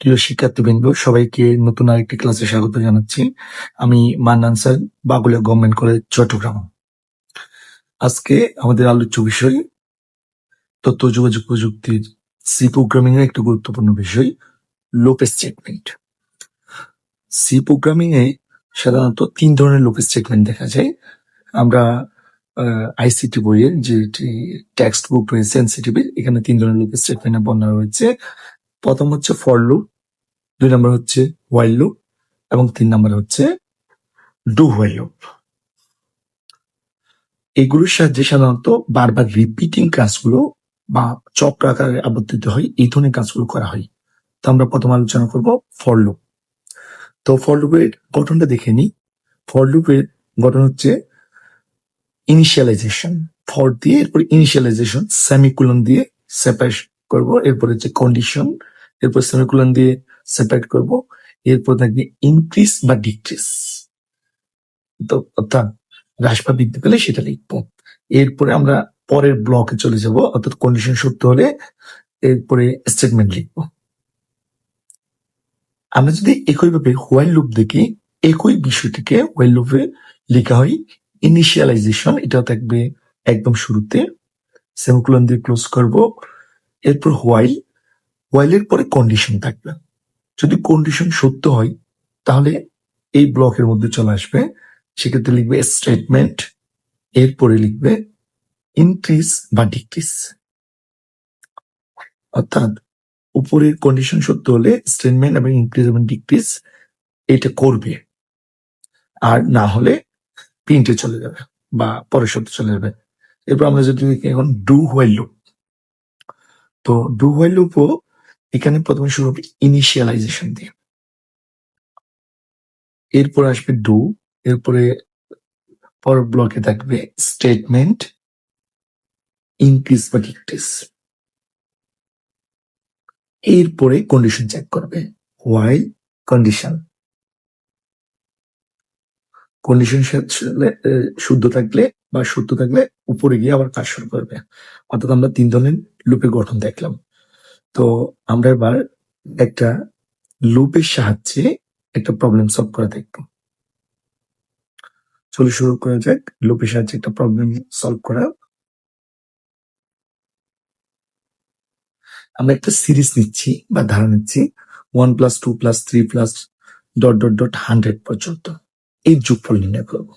প্রিয় শিক্ষার্থীবৃন্দ, সবাইকে নতুন আরেকটি ক্লাসে স্বাগত জানাচ্ছি। আমি Mannan sir Bagulia government college, Chattogram. আজকে আমাদের আলোচ্য বিষয়, তথ্য, যোগাযোগ প্রযুক্তির সি প্রোগ্রামিং এর একটি গুরুত্বপূর্ণ বিষয় লোপ স্টেটমেন্ট সি প্রোগ্রামিং এ সাধারণত তিন ধরনের লোপ স্টেটমেন্ট দেখা যায়। আমরা আইসিটি বইয়ের যেটি টেক্সট বুক রয়েছে এনসিটিভির এখানে তিন ধরনের লোপ স্টেটমেন্টের বর্ণনা রয়েছে। প্রথম হচ্ছে ফর লুপ দুই নম্বর হচ্ছে ওয়াইল লুপ এবং তিন নম্বর হচ্ছে ডু হোয়াইল লুপ এগুলোর সাহায্যে সাধারণত বারবার রিপিটিং কাজগুলো বা চক্র আকারে আবর্তিত হয়, এই ধরনের কাজগুলো করা হয়। তো আমরা প্রথম আলোচনা করব ফর লুপ তো ফর লুপের গঠনটা দেখে নিই। ফর লুপের গঠন হচ্ছে ইনিশিয়ালাইজেশন ফর দিয়ে এরপর ইনিশিয়ালাইজেশন সেমিকুলন দিয়ে সেপারেট করব, এরপর হচ্ছে কন্ডিশন এরপর সেমিকুলন দিয়ে সেপারেট করব। এরপর থাকবে ইনক্রিজ বা ডিক্রিজ তো অর্থাৎ হ্রাস বা বৃদ্ধি পেলে সেটা লিখব। এরপরে আমরা পরের ব্লকে চলে যাব, অর্থাৎ কন্ডিশন সত্য হলে এরপরে স্টেটমেন্ট লিখব। আমরা যদি একইভাবে হোয়াইল লুপ দেখি, একই বিষয়টিকে হোয়াইল লুপে লেখা হয় ইনিশিয়ালাইজেশন এটা থাকবে একদম শুরুতে। সেমিকুলন দিয়ে ক্লোজ করব। এরপর হোয়াইল হোয়াইলের পরে কন্ডিশন থাকবে। যদি কন্ডিশন সত্য হয়, তাহলে এই ব্লকের মধ্যে চলে আসবে। সেক্ষেত্রে লিখবে স্টেটমেন্ট এরপরে লিখবে ইনক্রিজ বা ডিক্রিজ অর্থাৎ উপরের কন্ডিশন সত্য হলে স্টেটমেন্ট এবং ইনক্রিজ এবং ডিক্রিজ এটা করবে। আর না হলে প্রিন্টে চলে যাবে বা পরের সত্য চলে যাবে। এরপর আমরা যদি এখন ডু হোয়াইল লুপ তো ডু হোয়াইল লুপও এখানে প্রথমে শুরু হবে ইনিশিয়ালাইজেশন দিয়ে। এরপর আসবে ডু এরপরে পর ব্লকে থাকবে স্টেটমেন্ট ইনক্রিজ বা ডিক্রিজ এরপরে কন্ডিশন চেক করবে। হোয়াইল কন্ডিশন কন্ডিশন শুদ্ধ থাকলে বা সত্য থাকলে উপরে গিয়ে আবার কাজ শুরু করবে। অর্থাৎ আমরা তিন ধরনের লুপের গঠন দেখলাম। তো আমরা এবার একটা লুপের সাহায্যে একটা প্রবলেম সলভ করা দেখব। চলো শুরু করা যাক। লুপের সাহায্যে একটা প্রবলেম সলভ করা। আমরা একটা সিরিজ নিচ্ছি বা ধারা নিচ্ছি। One plus two plus three plus dot dot dot hundred পর্যন্ত। এই যোগফল নির্ণয় করব।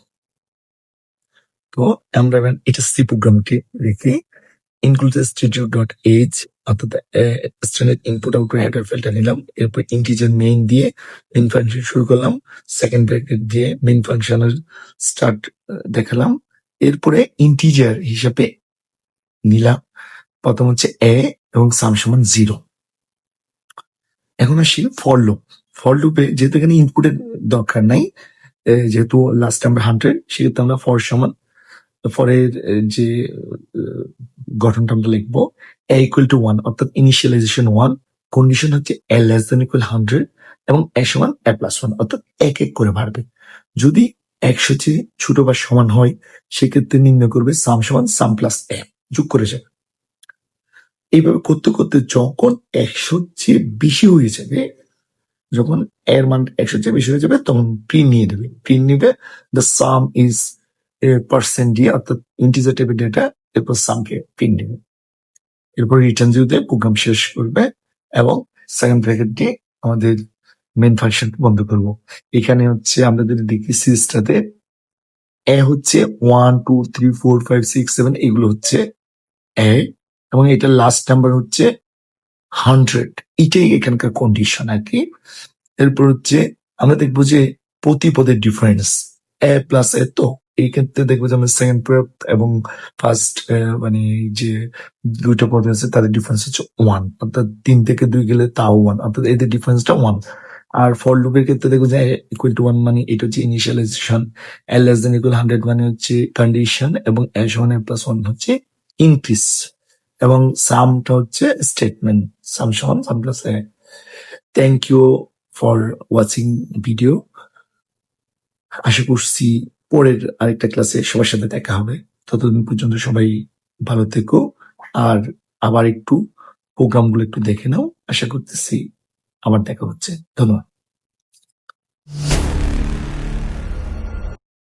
তো আমরা এবার এটা সি প্রোগ্রামটি রেখে ইনক্লুড ডট এইচ অর্থাৎ স্ট্যান্ডার্ড ইনপুট আউটপুট হেডার ফেলটা নিলাম, এরপর ইন্টিজার মেইন দিয়ে মেইন ফাংশন শুরু করলাম সেকেন্ড ব্র্যাকেট দিয়ে মেইন ফাংশনের স্টার্ট দেখালাম, এরপরে ইন্টিজার হিসাবে নিলাম, প্রথম হচ্ছে এ এবং সাম সমান জিরো এখন আসি ফর লুপ ফর লুপে যেহেতু এখানে ইনপুটের দরকার নাই যেহেতু লাস্ট আমরা হান্ড্রেড সেক্ষেত্রে আমরা ফর সমান ফরের যে গঠনটা আমরা লিখব এ ইকুয়াল টু ওয়ান অর্থাৎ ইনিশিয়ালাইজেশন ওয়ান কন্ডিশন হচ্ছে a less than equal hundred এবং এ সমান এ প্লাস ওয়ান অর্থাৎ এক এক করে বাড়বে। যদি একশো চেয়ে ছোট বা সমান হয়, সেক্ষেত্রে নির্ণয় করবে সাম সমান সাম প্লাস এ যোগ করে যাবে। এইভাবে করতে করতে যখন একশো চেয়ে বেশি হয়ে যাবে, যখন এর মান একশো চেয়ে বেশি হয়ে যাবে, তখন প্রিন্ট নিয়ে দেবে প্রিন্ট নিবে দ্য সাম ইজ পার্সেন্ট দিয়ে, অর্থাৎ ইন্টিজার টাইপের ডেটা এরপর সামকে প্রিন্ট দেবে এরপর রিটার্ন দিয়ে প্রোগ্রাম শেষ করবে এবং সেকেন্ড দিয়ে আমাদের মেন ফাংশন বন্ধ করব। এখানে হচ্ছে আমরা যদি দেখি সিরিজটাতে এ হচ্ছে one two three four five six seven এগুলো হচ্ছে এ এবং এটা লাস্ট নাম্বার হচ্ছে হান্ড্রেড এটাই এখানকার কন্ডিশন আর কি। এরপর হচ্ছে আমরা দেখব যে প্রতি পদের ডিফারেন্স এ প্লাস এ তো এই ক্ষেত্রে দেখব যে আমরা সেকেন্ড পদ এবং ফার্স্ট মানে যে দুইটা পদ আছে, তাদের ডিফারেন্স হচ্ছে ওয়ান অর্থাৎ তিন থেকে দুই গেলে তাও ওয়ান অর্থাৎ এদের ডিফারেন্সটা ওয়ান আর ফর লুপের ক্ষেত্রে দেখব যে ইকুয়াল টু ওয়ান মানে এটা হচ্ছে initialization l less than equal hundred মানে হচ্ছে কন্ডিশন এবং এস ওয়ান প্লাস ওয়ান হচ্ছে ইনক্রিজ এবং সামটা হচ্ছে স্টেটমেন্ট সাম সমান sum plus a thank you for watching video আশা করছি পরের আরেকটা ক্লাসে সবার সাথে দেখা হবে। ততদিন পর্যন্ত সবাই ভালো থেকো। আর আবার একটু প্রোগ্রামগুলো একটু দেখে নাও। আশা করতেছি আবার দেখা হচ্ছে। ধন্যবাদ।